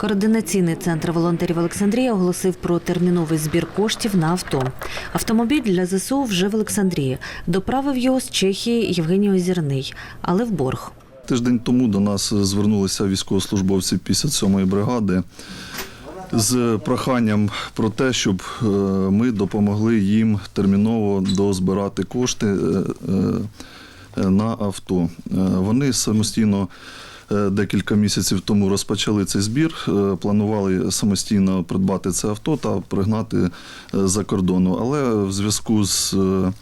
Координаційний центр волонтерів Олександрія оголосив про терміновий збір коштів на авто. Автомобіль для ЗСУ вже в Олександрії. Доправив його з Чехії Євгеній Озірний, але в борг. Тиждень тому до нас звернулися військовослужбовці 57-ї бригади з проханням про те, щоб е, ми допомогли їм терміново дозбирати кошти е, е, на авто. Вони самостійно декілька місяців тому розпочали цей збір, е, планували самостійно придбати це авто та пригнати е, за кордону. Але в зв'язку з е,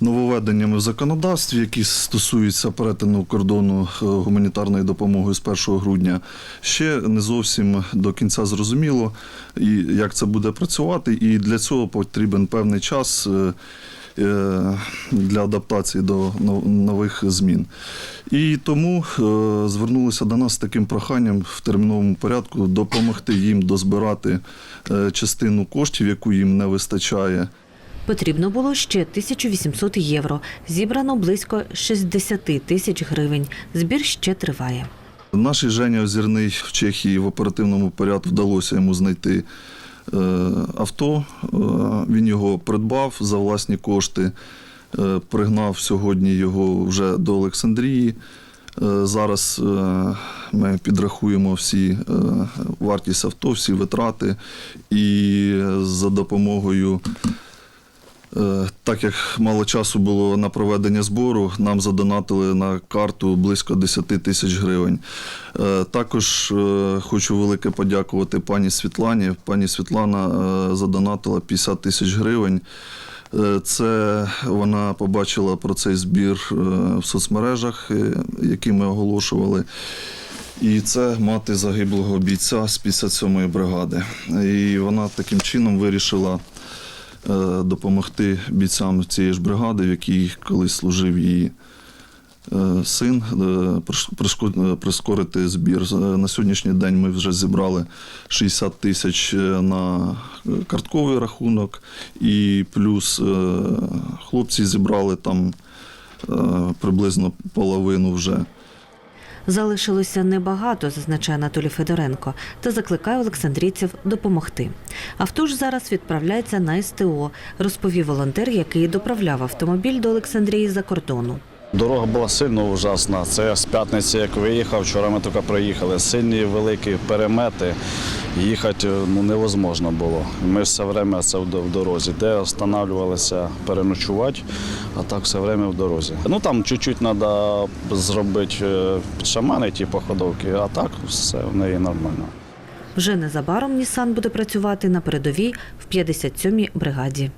нововведеннями в законодавстві, які стосуються перетину кордону е, гуманітарної допомоги з 1 грудня, ще не зовсім до кінця зрозуміло, як це буде працювати, і для цього потрібен певний час. Е, Для адаптації до нових змін. І тому е, звернулися до нас з таким проханням в терміновому порядку допомогти їм дозбирати е, частину коштів, яку їм не вистачає. Потрібно було ще 1800 євро. Зібрано близько 60 тисяч гривень. Збір ще триває. Нашій Женя Озірний в Чехії в оперативному порядку вдалося йому знайти авто. Е, він його придбав за власні кошти, е, пригнав сьогодні його вже до Олександрії. Е, Зараз е, ми підрахуємо всі е, вартість авто, всі витрати, і за допомогою Е, Так як мало часу було на проведення збору, нам задонатили на карту близько 10 тисяч гривень. Е, Також е, хочу велике подякувати пані Світлані. Пані Світлана е, задонатила 50 тисяч гривень. Е, Це вона побачила про цей збір е, в соцмережах, е, які ми оголошували. І це мати загиблого бійця з 57-ї бригади. І вона таким чином вирішила е, допомогти бійцям цієї ж бригади, в якій колись служив її е, син, е, е, прискорити збір. Е, На сьогоднішній день ми вже зібрали 60 тисяч е, на картковий рахунок, і плюс е, хлопці зібрали там е, приблизно половину вже. Залишилося небагато, зазначає Анатолій Федоренко, та закликає олександрійців допомогти. Авто ж зараз відправляється на СТО, розповів волонтер, який доправляв автомобіль до Олександрії за кордону. Дорога була сильно ужасна. Це з п'ятниці, як виїхав, вчора ми тільки проїхали. Сильні великі перемети. Їхати ну, невозможно було. Ми все время це в дорозі. Де останавливалися переночувати, а так все время в дорозі. Ну там чуть-чуть треба зробити шамани ті походовки, а так все в неї нормально. Вже незабаром Нісан буде працювати на передовій в 57-й бригаді.